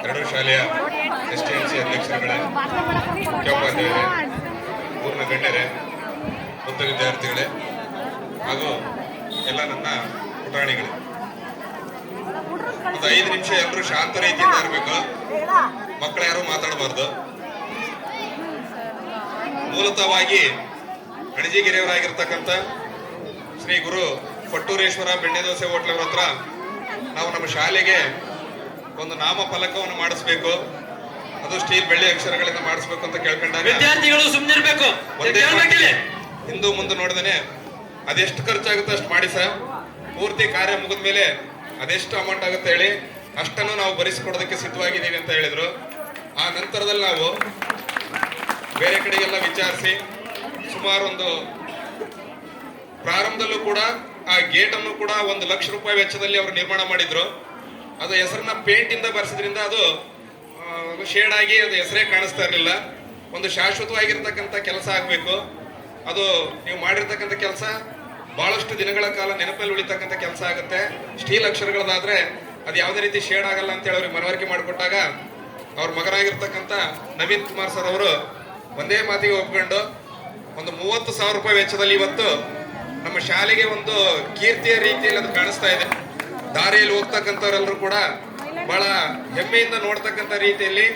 ಎರಡು ಶಾಲೆಯ S T N C ಅಧ್ಯಕ್ಷರುಗಳೇ ಮುಖ್ಯೋಪಾಧ್ಯಾಯರೇ ಪೂರ್ಣ ಗಣ್ಯರೇ ಮುದ್ದು ವಿದ್ಯಾರ್ಥಿಗಳೇ ಹಾಗೂ ಎಲ್ಲ ನನ್ನ ಪುಟಾಣಿಗಳೇ. ಒಂದು ಐದು ನಿಮಿಷ ಎಲ್ಲರೂ ಶಾಂತ ರೀತಿಯಿಂದ ಇರಬೇಕು. ಮಕ್ಕಳು ಯಾರು ಮಾತಾಡಬಾರ್ದು. ಮೂಲತಃವಾಗಿ ಅಣಜಿಗಿರಿಯವರಾಗಿರ್ತಕ್ಕಂಥ ಶ್ರೀ ಗುರು ಪಟ್ಟೂರೇಶ್ವರ ಬೆಣ್ಣೆ ದೋಸೆ ಹೋಟ್ಲವ್ರ ಹತ್ರ ನಾವು ನಮ್ಮ ಶಾಲೆಗೆ ಒಂದು ನಾಮ ಫಲಕವನ್ನು ಮಾಡಿಸ್ಬೇಕು. ಅದು ಸ್ಟೀಲ್ ಬೆಳ್ಳಿ ಅಕ್ಷರಗಳಿಂದ ಮಾಡಿಸ್ಬೇಕು ಅಂತ ಕೇಳ್ಕೊಂಡಾಗ ವಿದ್ಯಾರ್ಥಿಗಳು ಸುಮ್ಮನಿರ್ಬೇಕು ಒಂದೇ ಹಿಂದೂ ಮುಂದೆ ನೋಡಿದೇನೆ ಅದೆಷ್ಟು ಖರ್ಚಾಗುತ್ತೆ ಅಷ್ಟು ಮಾಡಿ ಸರ್. ಪೂರ್ತಿ ಕಾರ್ಯ ಮುಗಿದ ಮೇಲೆ ಅದೆಷ್ಟು ಅಮೌಂಟ್ ಆಗುತ್ತೆ ಹೇಳಿ ಅಷ್ಟನ್ನು ನಾವು ಭರಿಸಿಕೊಡೋದಕ್ಕೆ ಸಿದ್ಧವಾಗಿದ್ದೀವಿ ಅಂತ ಹೇಳಿದ್ರು. ಆ ನಂತರದಲ್ಲಿ ನಾವು ಬೇರೆ ಕಡೆಗೆಲ್ಲ ವಿಚಾರಿಸಿ ಸುಮಾರು ಒಂದು ಪ್ರಾರಂಭದಲ್ಲೂ ಕೂಡ ಆ ಗೇಟನ್ನು ಕೂಡ ಒಂದು ಲಕ್ಷ ರೂಪಾಯಿ ವೆಚ್ಚದಲ್ಲಿ ಅವರು ನಿರ್ಮಾಣ ಮಾಡಿದ್ರು. ಅದು ಹೆಸರನ್ನ ಇಂದ ಬರ್ಸಿದ್ರಿಂದ ಅದು ಶೇಡ್ ಆಗಿ ಅದು ಹೆಸರೇ ಕಾಣಿಸ್ತಾ ಇರಲಿಲ್ಲ. ಒಂದು ಶಾಶ್ವತವಾಗಿರ್ತಕ್ಕಂಥ ಕೆಲಸ ಆಗಬೇಕು. ಅದು ನೀವು ಮಾಡಿರ್ತಕ್ಕಂಥ ಕೆಲಸ ಬಹಳಷ್ಟು ದಿನಗಳ ಕಾಲ ನೆನಪಲ್ಲಿ ಉಳಿತಕ್ಕಂಥ ಕೆಲಸ ಆಗುತ್ತೆ. ಸ್ಟೀಲ್ ಅಕ್ಷರಗಳದಾದ್ರೆ ಅದು ಯಾವುದೇ ರೀತಿ ಶೇಡ್ ಆಗಲ್ಲ ಅಂತ ಹೇಳಿ ಅವ್ರಿಗೆ ಮನವರಿಕೆ ಮಾಡಿಕೊಟ್ಟಾಗ ಅವ್ರ ಮಗನಾಗಿರ್ತಕ್ಕಂಥ ನವೀನ್ ಕುಮಾರ್ ಸರ್ ಅವರು ಒಂದೇ ಮಾತಿಗೆ ಒಪ್ಕೊಂಡು ಒಂದು ಮೂವತ್ತು ಸಾವಿರ ರೂಪಾಯಿ ವೆಚ್ಚದಲ್ಲಿ ಇವತ್ತು ನಮ್ಮ ಶಾಲೆಗೆ ಒಂದು ಕೀರ್ತಿಯ ರೀತಿಯಲ್ಲಿ ಅದು ಕಾಣಿಸ್ತಾ ಇದೆ. ದಾರಿಯಲ್ಲಿ ಹೋಗ್ತಕ್ಕಂಥವ್ರೆಲ್ಲರೂ ಕೂಡ ಬಹಳ ಹೆಮ್ಮೆಯಿಂದ ನೋಡ್ತಕ್ಕಂಥ ರೀತಿಯಲ್ಲಿ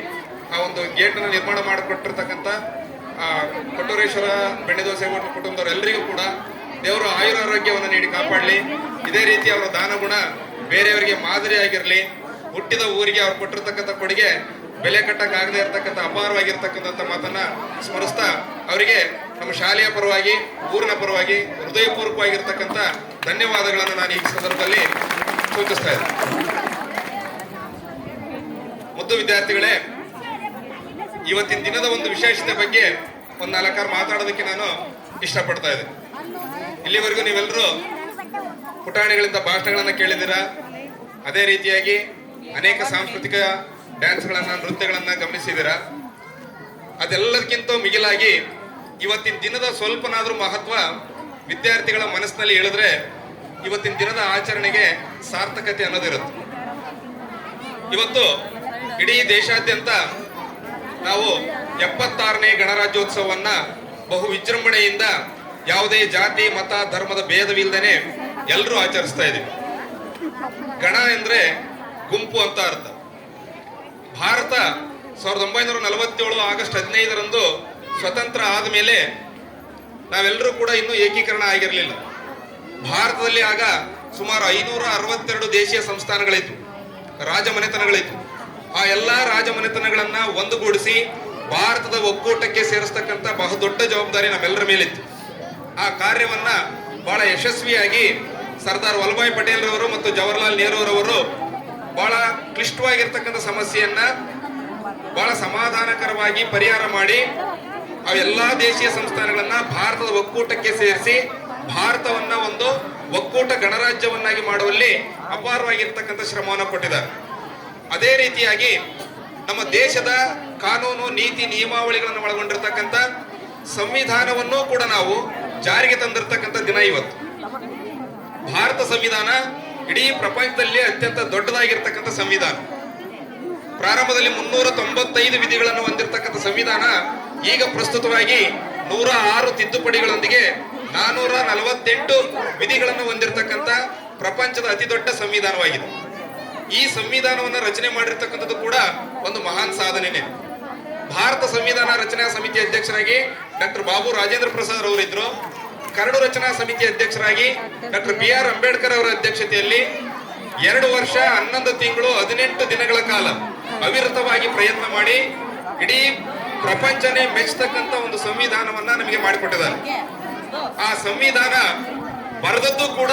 ಆ ಒಂದು ಗೇಟ್ ಅನ್ನು ನಿರ್ಮಾಣ ಮಾಡಿಕೊಟ್ಟಿರ್ತಕ್ಕಂಥ ಕೊಟ್ಟೂರೇಶ್ವರ ಬೆಣ್ಣೆ ದೋಸೆ ಕುಟುಂಬದವರೆಲ್ಲರಿಗೂ ಕೂಡ ದೇವರು ಆಯುರ ಆರೋಗ್ಯವನ್ನು ನೀಡಿ ಕಾಪಾಡಲಿ. ಇದೇ ರೀತಿ ಅವರ ದಾನ ಗುಣ ಬೇರೆಯವರಿಗೆ ಮಾದರಿಯಾಗಿರಲಿ ಹುಟ್ಟಿದ ಊರಿಗೆ ಅವ್ರು ಕೊಟ್ಟಿರ್ತಕ್ಕಂಥ ಕೊಡುಗೆ ಬೆಲೆ ಕಟ್ಟಕ್ಕಾಗದೇ ಇರತಕ್ಕಂಥ ಅಪಾರವಾಗಿರ್ತಕ್ಕಂಥ ಮಾತನ್ನ ಸ್ಮರಿಸ್ತಾ ಅವರಿಗೆ ನಮ್ಮ ಶಾಲೆಯ ಪರವಾಗಿ, ಊರಿನ ಪರವಾಗಿ ಹೃದಯಪೂರ್ವಕವಾಗಿರ್ತಕ್ಕಂಥ ಧನ್ಯವಾದಗಳನ್ನು ನಾನು ಈ ಸಂದರ್ಭದಲ್ಲಿ ಸೂಚಿಸ್ತಾ ಇದೆ ಮುದ್ದು ವಿದ್ಯಾರ್ಥಿಗಳೇ, ಇವತ್ತಿನ ದಿನದ ಒಂದು ವಿಶೇಷತೆ ಬಗ್ಗೆ ಒಂದು ನಾಲ್ಕಾರು ಮಾತಾಡೋದಕ್ಕೆ ನಾನು ಇಷ್ಟಪಡ್ತಾ ಇದ್ದೆ ಇಲ್ಲಿವರೆಗೂ ನೀವೆಲ್ಲರೂ ಪುಟಾಣಿಗಳಿಂದ ಭಾಷಣಗಳನ್ನು ಕೇಳಿದ್ದೀರಾ? ಅದೇ ರೀತಿಯಾಗಿ ಅನೇಕ ಸಾಂಸ್ಕೃತಿಕ ಡ್ಯಾನ್ಸ್ಗಳನ್ನ, ನೃತ್ಯಗಳನ್ನ ಗಮನಿಸಿದ್ದೀರಾ? ಅದೆಲ್ಲದಕ್ಕಿಂತ ಮಿಗಿಲಾಗಿ ಇವತ್ತಿನ ದಿನದ ಸ್ವಲ್ಪನಾದರೂ ಮಹತ್ವ ವಿದ್ಯಾರ್ಥಿಗಳ ಮನಸ್ಸಿನಲ್ಲಿ ಹೇಳಿದ್ರೆ ಇವತ್ತಿನ ದಿನದ ಆಚರಣೆಗೆ ಸಾರ್ಥಕತೆ ಅನ್ನೋದಿರುತ್ತೆ. ಇವತ್ತು ಇಡೀ ದೇಶಾದ್ಯಂತ ನಾವು ಎಪ್ಪತ್ತಾರನೇ ಗಣರಾಜ್ಯೋತ್ಸವವನ್ನ ಬಹು ವಿಜೃಂಭಣೆಯಿಂದ ಯಾವುದೇ ಜಾತಿ, ಮತ, ಧರ್ಮದ ಭೇದವಿಲ್ಲದೇನೆ ಎಲ್ಲರೂ ಆಚರಿಸ್ತಾ ಇದೀವಿ ಗಣ ಎಂದ್ರೆ ಗುಂಪು ಅಂತ ಅರ್ಥ. ಭಾರತ ಸಾವಿರದ ಒಂಬೈನೂರ ನಲವತ್ತೇಳು ಆಗಸ್ಟ್ ಹದಿನೈದರಂದು ಸ್ವತಂತ್ರ ಆದಮೇಲೆ ನಾವೆಲ್ಲರೂ ಕೂಡ ಇನ್ನೂ ಏಕೀಕರಣ ಆಗಿರಲಿಲ್ಲ. ಭಾರತದಲ್ಲಿ ಆಗ ಸುಮಾರು ಐನೂರ ಅರವತ್ತೆರಡು ದೇಶೀಯ ಸಂಸ್ಥಾನಗಳಿತ್ತು. ರಾಜಮನೆತನಗಳಿತ್ತು. ಆ ಎಲ್ಲಾ ರಾಜಮನೆತನಗಳನ್ನ ಒಂದುಗೂಡಿಸಿ ಭಾರತದ ಒಕ್ಕೂಟಕ್ಕೆ ಸೇರಿಸ್ತಕ್ಕಂಥ ಬಹುದೊಡ್ಡ ಜವಾಬ್ದಾರಿ ನಮ್ಮೆಲ್ಲರ ಮೇಲಿತ್ತು. ಆ ಕಾರ್ಯವನ್ನ ಬಹಳ ಯಶಸ್ವಿಯಾಗಿ ಸರ್ದಾರ್ ವಲ್ಲಭಾಯ್ ಪಟೇಲ್ ರವರು ಮತ್ತು ಜವಾಹರ್ಲಾಲ್ ನೆಹರು ರವರು ಬಹಳ ಕ್ಲಿಷ್ಟವಾಗಿರ್ತಕ್ಕಂಥ ಸಮಸ್ಯೆಯನ್ನ ಬಹಳ ಸಮಾಧಾನಕರವಾಗಿ ಪರಿಹಾರ ಮಾಡಿ ಆ ಎಲ್ಲಾ ದೇಶೀಯ ಸಂಸ್ಥಾನಗಳನ್ನ ಭಾರತದ ಒಕ್ಕೂಟಕ್ಕೆ ಸೇರಿಸಿ ಭಾರತವನ್ನ ಒಂದು ಒಕ್ಕೂಟ ಗಣರಾಜ್ಯವನ್ನಾಗಿ ಮಾಡುವಲ್ಲಿ ಅಪಾರವಾಗಿರ್ತಕ್ಕಂಥ ಶ್ರಮವನ್ನು ಕೊಟ್ಟಿದ್ದಾರೆ. ಅದೇ ರೀತಿಯಾಗಿ ನಮ್ಮ ದೇಶದ ಕಾನೂನು, ನೀತಿ, ನಿಯಮಾವಳಿಗಳನ್ನು ಒಳಗೊಂಡಿರ್ತಕ್ಕಂಥ ಸಂವಿಧಾನವನ್ನು ಕೂಡ ನಾವು ಜಾರಿಗೆ ತಂದಿರತಕ್ಕಂಥ ದಿನ ಇವತ್ತು. ಭಾರತ ಸಂವಿಧಾನ ಇಡೀ ಪ್ರಪಂಚದಲ್ಲಿ ಅತ್ಯಂತ ದೊಡ್ಡದಾಗಿರ್ತಕ್ಕಂಥ ಸಂವಿಧಾನ. ಪ್ರಾರಂಭದಲ್ಲಿ ಮುನ್ನೂರ ತೊಂಬತ್ತೈದು ವಿಧಿಗಳನ್ನು ಹೊಂದಿರತಕ್ಕಂಥ ಸಂವಿಧಾನ ಈಗ ಪ್ರಸ್ತುತವಾಗಿ ನೂರ ಆರು ತಿದ್ದುಪಡಿಗಳೊಂದಿಗೆ ನಾನೂರ ನಲವತ್ತೆಂಟು ವಿಧಿಗಳನ್ನು ಹೊಂದಿರತಕ್ಕಂಥ ಪ್ರಪಂಚದ ಅತಿ ದೊಡ್ಡ ಸಂವಿಧಾನವಾಗಿದೆ. ಈ ಸಂವಿಧಾನವನ್ನು ರಚನೆ ಮಾಡಿರ್ತಕ್ಕಂಥದ್ದು ಕೂಡ ಒಂದು ಮಹಾನ್ ಸಾಧನೆನೇ. ಭಾರತ ಸಂವಿಧಾನ ರಚನಾ ಸಮಿತಿ ಅಧ್ಯಕ್ಷರಾಗಿ ಡಾಕ್ಟರ್ ಬಾಬು ರಾಜೇಂದ್ರ ಪ್ರಸಾದ್ ಅವರಿದ್ರು. ಕರಡು ರಚನಾ ಸಮಿತಿ ಅಧ್ಯಕ್ಷರಾಗಿ ಡಾಕ್ಟರ್ ಬಿ ಆರ್ ಅಂಬೇಡ್ಕರ್ ಅವರ ಅಧ್ಯಕ್ಷತೆಯಲ್ಲಿ ಎರಡು ವರ್ಷ ಹನ್ನೊಂದು ತಿಂಗಳು ಹದಿನೆಂಟು ದಿನಗಳ ಕಾಲ ಅವಿರತವಾಗಿ ಪ್ರಯತ್ನ ಮಾಡಿ ಇಡೀ ಪ್ರಪಂಚನೇ ಮೆಚ್ಚತಕ್ಕಂಥ ಒಂದು ಸಂವಿಧಾನವನ್ನ ನಮಗೆ ಮಾಡಿಕೊಟ್ಟಿದ್ದಾರೆ. ಆ ಸಂವಿಧಾನ ಬರೆದದ್ದು ಕೂಡ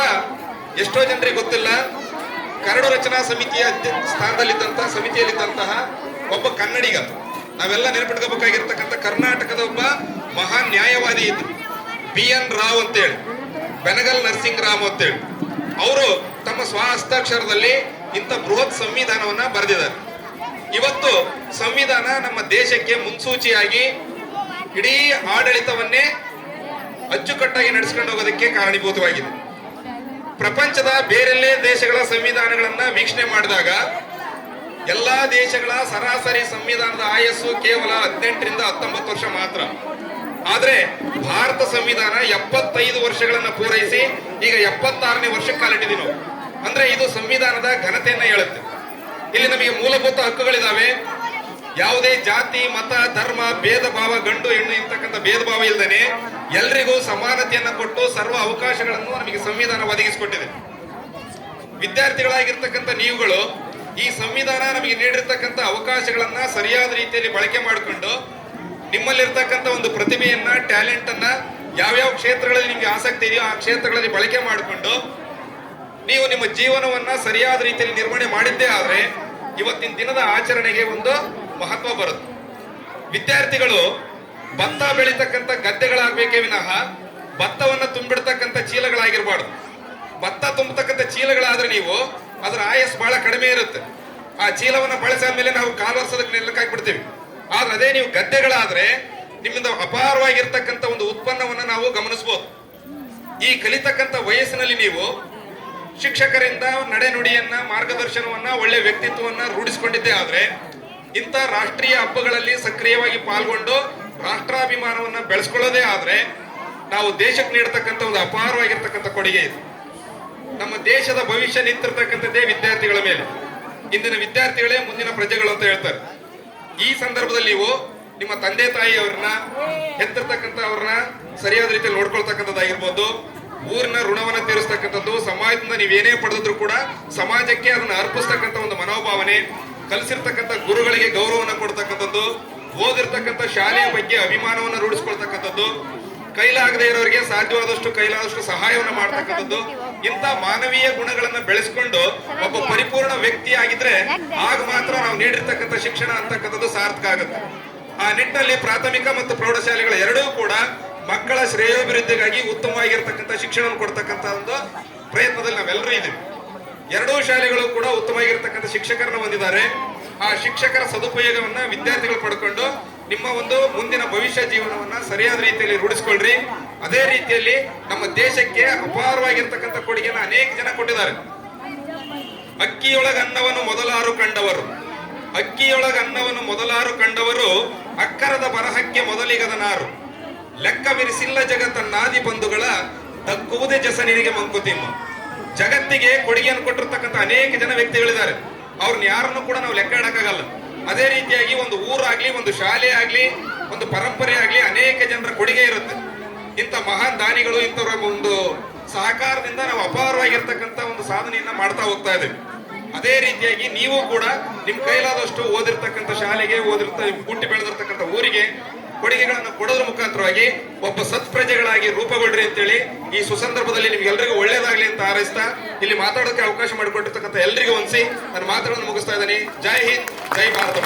ಎಷ್ಟೋ ಜನರಿಗೆ ಗೊತ್ತಿಲ್ಲ. ಕರಡು ರಚನಾ ಸಮಿತಿಯ ಸ್ಥಾನದಲ್ಲಿದ್ದಂತಹ, ಸಮಿತಿಯಲ್ಲಿದ್ದಂತಹ ಒಬ್ಬ ಕನ್ನಡಿಗ. ನಾವೆಲ್ಲ ನೆನಪಿಟ್ಕೋಬೇಕಾಗಿರ್ತಕ್ಕಂಥ ಕರ್ನಾಟಕದ ಒಬ್ಬ ಮಹಾನ್ ನ್ಯಾಯವಾದಿ ಇದ್ರು. ಬಿ ಎನ್ ರಾವ್ ಅಂತೇಳಿ, ಬೆನಗಲ್ ನರ್ಸಿಂಗ್ ರಾವ್ ಅಂತೇಳಿ. ಅವರು ತಮ್ಮ ಸ್ವ ಹಸ್ತಾಕ್ಷರದಲ್ಲಿ ಇಂಥ ಬೃಹತ್ ಸಂವಿಧಾನವನ್ನ ಬರೆದಿದ್ದಾರೆ. ಇವತ್ತು ಸಂವಿಧಾನ ನಮ್ಮ ದೇಶಕ್ಕೆ ಮುನ್ಸೂಚಿಯಾಗಿ ಇಡೀ ಆಡಳಿತವನ್ನೇ ಅಚ್ಚುಕಟ್ಟಾಗಿ ನಡೆಸ್ಕೊಂಡು ಹೋಗೋದಕ್ಕೆ ಕಾರಣೀಭೂತವಾಗಿದೆ. ಪ್ರಪಂಚದ ಬೇರೆಲ್ಲೇ ದೇಶಗಳ ಸಂವಿಧಾನಗಳನ್ನ ವೀಕ್ಷಣೆ ಮಾಡಿದಾಗ ಎಲ್ಲಾ ದೇಶಗಳ ಸರಾಸರಿ ಸಂವಿಧಾನದ ಆಯಸ್ಸು ಕೇವಲ ಹದಿನೆಂಟರಿಂದ ಹತ್ತೊಂಬತ್ತು ವರ್ಷ ಮಾತ್ರ. ಆದ್ರೆ ಭಾರತ ಸಂವಿಧಾನ ಎಪ್ಪತ್ತೈದು ವರ್ಷಗಳನ್ನ ಪೂರೈಸಿ ಈಗ ಎಪ್ಪತ್ತಾರನೇ ವರ್ಷಕ್ಕೆ ಕಾಲಿಟ್ಟಿದೆ ನಾವು. ಅಂದ್ರೆ ಇದು ಸಂವಿಧಾನದ ಘನತೆಯನ್ನ ಹೇಳುತ್ತೆ. ಇಲ್ಲಿ ನಮಗೆ ಮೂಲಭೂತ ಹಕ್ಕುಗಳಿದಾವೆ. ಯಾವುದೇ ಜಾತಿ, ಮತ, ಧರ್ಮ, ಭೇದ ಭಾವ, ಗಂಡು, ಹೆಣ್ಣು ಇರ್ತಕ್ಕಂಥ ಭೇದ ಭಾವ ಇಲ್ಲದೇನೆ ಎಲ್ರಿಗೂ ಸಮಾನತೆಯನ್ನು ಕೊಟ್ಟು ಸರ್ವ ಅವಕಾಶಗಳನ್ನು ನಮಗೆ ಸಂವಿಧಾನ ಒದಗಿಸಿಕೊಟ್ಟಿದೆ. ವಿದ್ಯಾರ್ಥಿಗಳಾಗಿರ್ತಕ್ಕಂಥ ನೀವುಗಳು ಈ ಸಂವಿಧಾನ ನಮಗೆ ನೀಡಿರ್ತಕ್ಕಂಥ ಅವಕಾಶಗಳನ್ನ ಸರಿಯಾದ ರೀತಿಯಲ್ಲಿ ಬಳಕೆ ಮಾಡಿಕೊಂಡು ನಿಮ್ಮಲ್ಲಿರ್ತಕ್ಕಂಥ ಒಂದು ಪ್ರತಿಭೆಯನ್ನ ಟ್ಯಾಲೆಂಟ್ ಅನ್ನ ಯಾವ್ಯಾವ ಕ್ಷೇತ್ರಗಳಲ್ಲಿ ನಿಮಗೆ ಆಸಕ್ತಿ ಇದೆಯೋ ಆ ಕ್ಷೇತ್ರಗಳಲ್ಲಿ ಬಳಕೆ ಮಾಡಿಕೊಂಡು ನೀವು ನಿಮ್ಮ ಜೀವನವನ್ನ ಸರಿಯಾದ ರೀತಿಯಲ್ಲಿ ನಿರ್ವಹಣೆ ಮಾಡಿದ್ದೇ ಆದ್ರೆ ಇವತ್ತಿನ ದಿನದ ಆಚರಣೆಗೆ ಒಂದು ಮಹತ್ವ ಬರುತ್ತೆ. ವಿದ್ಯಾರ್ಥಿಗಳು ಭತ್ತ ಬೆಳೀತಕ್ಕಂಥ ಗದ್ದೆಗಳಾಗಬೇಕೇ ವಿನಃ ಭತ್ತವನ್ನು ತುಂಬಿಡ್ತಕ್ಕಂಥ ಚೀಲಗಳಾಗಿರಬಾರ್ದು. ಭತ್ತ ತುಂಬತಕ್ಕಂಥ ಚೀಲಗಳಾದ್ರೆ ನೀವು ಅದರ ಆಯಸ್ ಬಹಳ ಕಡಿಮೆ ಇರುತ್ತೆ. ಆ ಚೀಲವನ್ನ ಬಳಸಾದ್ಮೇಲೆ ನಾವು ಕಾಲು ವರ್ಷದಕ್ಕೆ ನೆಲಕ್ಕೆ ಹಾಕ್ಬಿಡ್ತೀವಿ. ಆದ್ರೆ ಅದೇ ನೀವು ಗದ್ದೆಗಳಾದ್ರೆ ನಿಮ್ಮಿಂದ ಅಪಾರವಾಗಿರ್ತಕ್ಕಂಥ ಒಂದು ಉತ್ಪನ್ನವನ್ನು ನಾವು ಗಮನಿಸಬಹುದು ಈ ಕಲಿತಕ್ಕಂಥ ವಯಸ್ಸಿನಲ್ಲಿ ನೀವು ಶಿಕ್ಷಕರಿಂದ ನಡೆನುಡಿಯನ್ನ, ಮಾರ್ಗದರ್ಶನವನ್ನ, ಒಳ್ಳೆ ವ್ಯಕ್ತಿತ್ವವನ್ನ ರೂಢಿಸಿಕೊಂಡಿದ್ದೇ ಆದ್ರೆ ಇಂಥ ರಾಷ್ಟ್ರೀಯ ಹಬ್ಬಗಳಲ್ಲಿ ಸಕ್ರಿಯವಾಗಿ ಪಾಲ್ಗೊಂಡು ರಾಷ್ಟ್ರಾಭಿಮಾನವನ್ನ ಬೆಳೆಸ್ಕೊಳ್ಳೋದೇ ಆದ್ರೆ ನಾವು ದೇಶಕ್ಕೆ ನೀಡತಕ್ಕಂಥ ಒಂದು ಅಪಾರವಾಗಿರ್ತಕ್ಕಂಥ ಕೊಡುಗೆ ಇದು. ನಮ್ಮ ದೇಶದ ಭವಿಷ್ಯ ನಿಂತಿರ್ತಕ್ಕಂಥದ್ದೇ ವಿದ್ಯಾರ್ಥಿಗಳ ಮೇಲೆ. ಇಂದಿನ ವಿದ್ಯಾರ್ಥಿಗಳೇ ಮುಂದಿನ ಪ್ರಜೆಗಳು ಅಂತ ಹೇಳ್ತಾರೆ. ಈ ಸಂದರ್ಭದಲ್ಲಿ ನೀವು ನಿಮ್ಮ ತಂದೆ ತಾಯಿಯವ್ರನ್ನ ಹೆತ್ತಿರ್ತಕ್ಕಂಥ ಅವ್ರನ್ನ ಸರಿಯಾದ ರೀತಿಯಲ್ಲಿ ನೋಡ್ಕೊಳ್ತಕ್ಕಂಥದ್ದಾಗಿರ್ಬೋದು. ಊರಿನ ಋಣವನ್ನ ತೀರಿಸ್ತಕ್ಕಂಥದ್ದು, ಸಮಾಜದಿಂದ ನೀವೇನೇ ಪಡೆದಿದ್ರು ಕೂಡ ಸಮಾಜಕ್ಕೆ ಅದನ್ನ ಅರ್ಪಿಸ್ತಕ್ಕಂಥ ಒಂದು ಮನೋಭಾವನೆ, ಕಲಿಸಿರ್ತಕ್ಕಂಥ ಗುರುಗಳಿಗೆ ಗೌರವವನ್ನು ಕೊಡ್ತಕ್ಕಂಥದ್ದು, ಓದಿರ್ತಕ್ಕಂಥ ಶಾಲೆಯ ಬಗ್ಗೆ ಅಭಿಮಾನವನ್ನು ರೂಢಿಸ್ಕೊಳ್ತಕ್ಕಂಥದ್ದು, ಕೈಲಾಗದೇ ಇರೋರಿಗೆ ಸಾಧ್ಯವಾದಷ್ಟು ಕೈಲಾದಷ್ಟು ಸಹಾಯವನ್ನು ಮಾಡ್ತಕ್ಕಂಥದ್ದು, ಇಂಥ ಮಾನವೀಯ ಗುಣಗಳನ್ನ ಬೆಳೆಸ್ಕೊಂಡು ಒಬ್ಬ ಪರಿಪೂರ್ಣ ವ್ಯಕ್ತಿ ಆಗಿದ್ರೆ ಆಗ ಮಾತ್ರ ನಾವು ನೀಡಿರ್ತಕ್ಕಂಥ ಶಿಕ್ಷಣ ಅಂತಕ್ಕಂಥದ್ದು ಸಾರ್ಥಕ ಆಗುತ್ತೆ. ಆ ನಿಟ್ಟಿನಲ್ಲಿ ಪ್ರಾಥಮಿಕ ಮತ್ತು ಪ್ರೌಢಶಾಲೆಗಳ ಎರಡೂ ಕೂಡ ಮಕ್ಕಳ ಶ್ರೇಯೋಭಿವೃದ್ಧಿಗಾಗಿ ಉತ್ತಮವಾಗಿರ್ತಕ್ಕಂಥ ಶಿಕ್ಷಣವನ್ನು ಕೊಡ್ತಕ್ಕಂಥ ಒಂದು ಪ್ರಯತ್ನದಲ್ಲಿ ನಾವೆಲ್ಲರೂ ಇದ್ದೀವಿ. ಎರಡೂ ಶಾಲೆಗಳು ಕೂಡ ಉತ್ತಮವಾಗಿರ್ತಕ್ಕಂಥ ಶಿಕ್ಷಕರನ್ನ ಹೊಂದಿದ್ದಾರೆ. ಆ ಶಿಕ್ಷಕರ ಸದುಪಯೋಗವನ್ನ ವಿದ್ಯಾರ್ಥಿಗಳು ಪಡ್ಕೊಂಡು ನಿಮ್ಮ ಒಂದು ಮುಂದಿನ ಭವಿಷ್ಯ ಜೀವನವನ್ನ ಸರಿಯಾದ ರೀತಿಯಲ್ಲಿ ರೂಢಿಸ್ಕೊಳ್ರಿ. ಅದೇ ರೀತಿಯಲ್ಲಿ ನಮ್ಮ ದೇಶಕ್ಕೆ ಅಪಾರವಾಗಿರ್ತಕ್ಕಂಥ ಕೊಡುಗೆನ ಅನೇಕ ಜನ ಕೊಟ್ಟಿದ್ದಾರೆ. ಅಕ್ಕಿಯೊಳಗ ಅನ್ನವನ್ನು ಮೊದಲಾರು ಕಂಡವರು. ಅಕ್ಕಿಯೊಳಗ ಅನ್ನವನ್ನು ಮೊದಲಾರು ಕಂಡವರು ಅಕ್ಕರದ ಬರಹಕ್ಕೆ ಮೊದಲಿಗದ ನಾರು ಲೆಕ್ಕವಿರಿಸಿಲ್ಲ ಜಗತ್ತನ್ನಾದಿ ಬಂಧುಗಳ ತಕ್ಕುವುದೇ ಜಸನಿಗೆ ಮಂಕುತಿಮ್ಮ. ಜಗತ್ತಿಗೆ ಕೊಡುಗೆಯನ್ನು ಕೊಟ್ಟಿರ್ತಕ್ಕಂಥ ಅನೇಕ ಜನ ವ್ಯಕ್ತಿಗಳಿದ್ದಾರೆ. ಅವ್ರನ್ನ ಯಾರನ್ನು ಕೂಡ ನಾವು ಲೆಕ್ಕ ಇಡಕ್ಕಾಗಲ್ಲ ಅದೇ ರೀತಿಯಾಗಿ ಒಂದು ಊರಾಗ್ಲಿ, ಒಂದು ಶಾಲೆ ಆಗ್ಲಿ ಒಂದು ಪರಂಪರೆ ಆಗ್ಲಿ ಅನೇಕ ಜನರ ಕೊಡುಗೆ ಇರುತ್ತೆ. ಇಂಥ ಮಹಾನ್ ದಾನಿಗಳು, ಇಂಥವ್ರ ಒಂದು ಸಹಕಾರದಿಂದ ನಾವು ಅಪಾರವಾಗಿರ್ತಕ್ಕಂಥ ಒಂದು ಸಾಧನೆಯನ್ನ ಮಾಡ್ತಾ ಹೋಗ್ತಾ ಇದ್ದೇವೆ. ಅದೇ ರೀತಿಯಾಗಿ ನೀವು ಕೂಡ ನಿಮ್ ಕೈಲಾದಷ್ಟು ಓದಿರ್ತಕ್ಕಂಥ ಶಾಲೆಗೆ, ಓದಿರ್ತ ಹುಟ್ಟಿ ಬೆಳೆದಿರ್ತಕ್ಕಂಥ ಊರಿಗೆ ಕೊಡುಗೆಗಳನ್ನು ಕೊಡೋದ್ರ ಮುಖಾಂತರವಾಗಿ ಒಬ್ಬ ಸತ್ಪ್ರಜೆಗಳಾಗಿ ರೂಪುಗೊಳ್ರಿ ಅಂತೇಳಿ ಈ ಸುಸಂದರ್ಭದಲ್ಲಿ ನಿಮ್ಗೆಲ್ರಿಗೂ ಒಳ್ಳೇದಾಗ್ಲಿ ಅಂತ ಹಾರೈಸ್ತಾ ಇಲ್ಲಿ ಮಾತಾಡೋಕೆ ಅವಕಾಶ ಮಾಡಿಕೊಟ್ಟಿರ್ತಕ್ಕಂಥ ಎಲ್ರಿಗೂ ಒಂದ್ಸಿ ನಾನು ಮಾತಾಡೋದು ಮುಗಿಸ್ತಾ ಇದ್ದೀನಿ ಜೈ ಹಿಂದ್, ಜೈ ಭಾರತ.